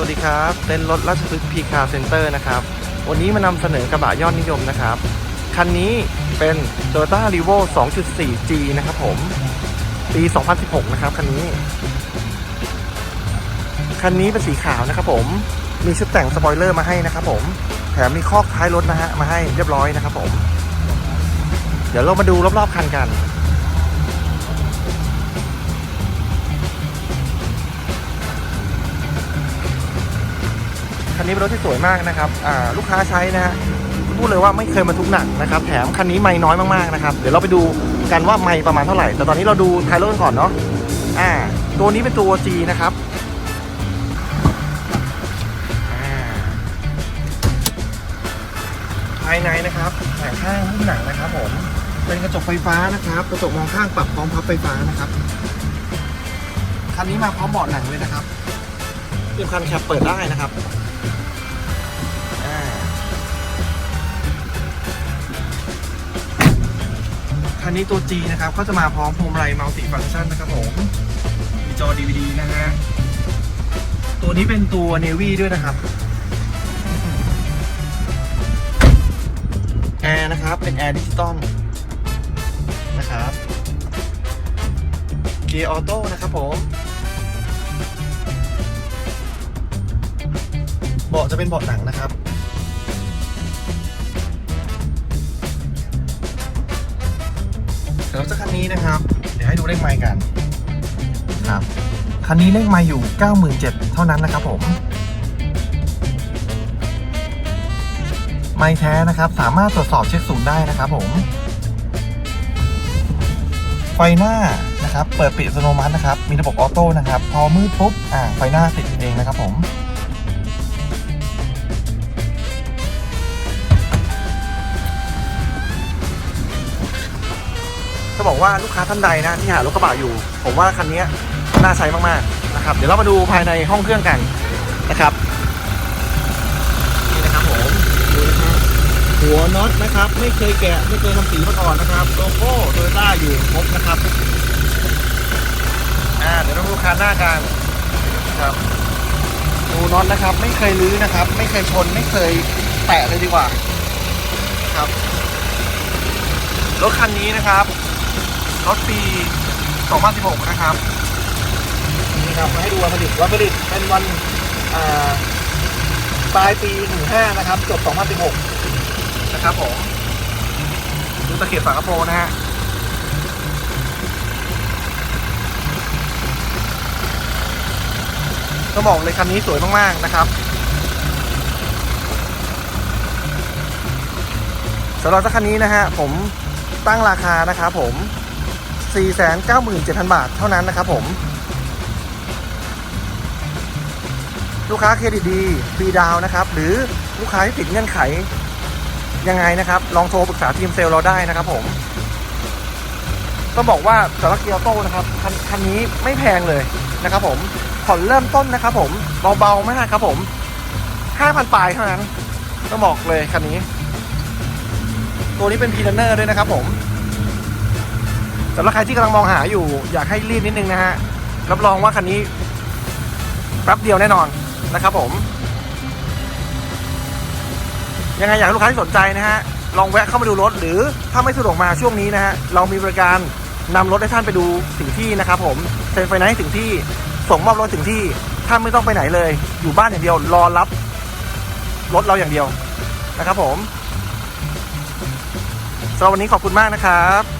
วัสดีครับเต็นท์รถราชพฤกษ์พีคาเซ็นเตอร์นะครับ วันนี้มานำเสนอกระบะยอดนิยมนะครับ คันนี้เป็น Toyota r e v o 2.4G นะครับผม ปี 2016 นะครับคันนี้ คันนี้เป็นสีขาวนะครับผม มีชุดแต่งสปอยเลอร์มาให้นะครับผม แถมมีคอกท้ายรถนะฮะมาให้เรียบร้อยนะครับผม เดี๋ยวเรามาดูรอบๆคันกัน คันนี้เป็นรถที่สวยมากนะครับลูกค้าใช้นะฮะพูดเลยว่าไม่เคยบรรทุกหนักนะครับ แถมคันนี้ไม่น้อยมากๆนะครับ เดี๋ยวเราไปดูกันว่าไม่ประมาณเท่าไหร่ แต่ตอนนี้เราดูไทยรถกันก่อนเนาะอ่า ตัวนี้เป็นตัว G นะครับภายในนะครับแผงข้างหุ้มหนังนะครับผมเป็นกระจกไฟฟ้านะครับ กระจกมองข้างปรับพร้อมพับไฟฟ้านะครับคันนี้มาพร้อมเบาะหนังเลยนะครับที่สำคัญแคปเปิดได้นะครับ คันนี้ตัว G นะครับก็จะมาพร้อมพวงมาลัยมัลติฟังก์ชันนะครับผมมีจอ DVD นะฮะ ตัวนี้เป็นตัว Navy ด้วยนะครับแอร์นะครับ เป็นแอร์ดิจิตอลนะครับเกียร์ออโต้นะครับผมเบาะจะเป็นเบาะหนังนะครับ เดี๋ยวจะคันนี้นะครับ เดี๋ยวให้ดูเลขไมล์กันครับคันนี้เลขไมล์อยู่ 97,000เท่านั้นนะครับผมไมล์แท้นะครับสามารถตรวจสอบเช็คศูนย์ได้นะครับผม ไฟหน้านะครับ เปิดปิดอัตโนมัตินะครับ มีระบบออโต้นะครับ พอมืดปุ๊บอ่าไฟหน้าติดเองนะครับผม จะบอกว่าลูกค้าท่านใดนะที่หารถกระบะอยู่ ผมว่าคันนี้น่าใช้มากๆนะครับ เดี๋ยวเรามาดูภายในห้องเครื่องกันนะครับนี่นะครับผมดูนะฮะหัวน็อตนะครับ ไม่เคยแกะไม่เคยทำสีมาก่อนนะครับโลโก้โตโยต้าอยู่ครบนะครับอ่าเดี๋ยวเราดูคานหน้ากันนะครับดูน็อตนะครับ ไม่เคยลื้อนะครับ ไม่เคยชนไม่เคยแตะเลยดีกว่าครับรถคันนี้นะครับ รถปี 2016 นะครับ นี่ครับมาให้ดูวันผลิตวันผลิตเป็นวันอ่าปลายปี 15 นะครับ จบ 2016 นะครับผมดูตะเข็บฝากระโปรงนะฮะต้องบอกเลยคันนี้สวยมาก ๆ นะครับสำหรับเจ้าคันนี้นะฮะผมตั้งราคานะครับผม 497,000 บาทเท่านั้นนะครับผม ลูกค้าเครดิตดีฟรีดาวนะครับ หรือลูกค้าที่ติดเงื่อนไขยังไงนะครับ ลองโทรปรึกษาทีมเซลล์เราได้นะครับผมต้องบอกว่าสำหรับเกียร์โต้นะครับคันคันนี้ไม่แพงเลยนะครับผมผ่อนเริ่มต้นนะครับผมเบาๆมากครับผม5,000ปลายเท่านั้นต้องบอกเลยคันนี้ ตัวนี้เป็นพีเนเนอร์ด้วยนะครับผม สำหรับใครที่กำลังมองหาอยู่ อยากให้รีบนิดนึงนะฮะ รับรองว่าคันนี้แป๊บเดียวแน่นอนนะครับผม ยังไงอยากให้ลูกค้าที่สนใจนะฮะ ลองแวะเข้ามาดูรถ หรือถ้าไม่สะดวกมาช่วงนี้นะฮะ เรามีบริการนำรถให้ท่านไปดูถึงที่นะครับผมเซ็นไฟแนนซ์ให้ถึงที่ส่งมอบรถถึงที่ท่านไม่ต้องไปไหนเลย อยู่บ้านอย่างเดียวรอรับรถเราอย่างเดียวนะครับผมสำหรับวันนี้ขอบคุณมากนะครับ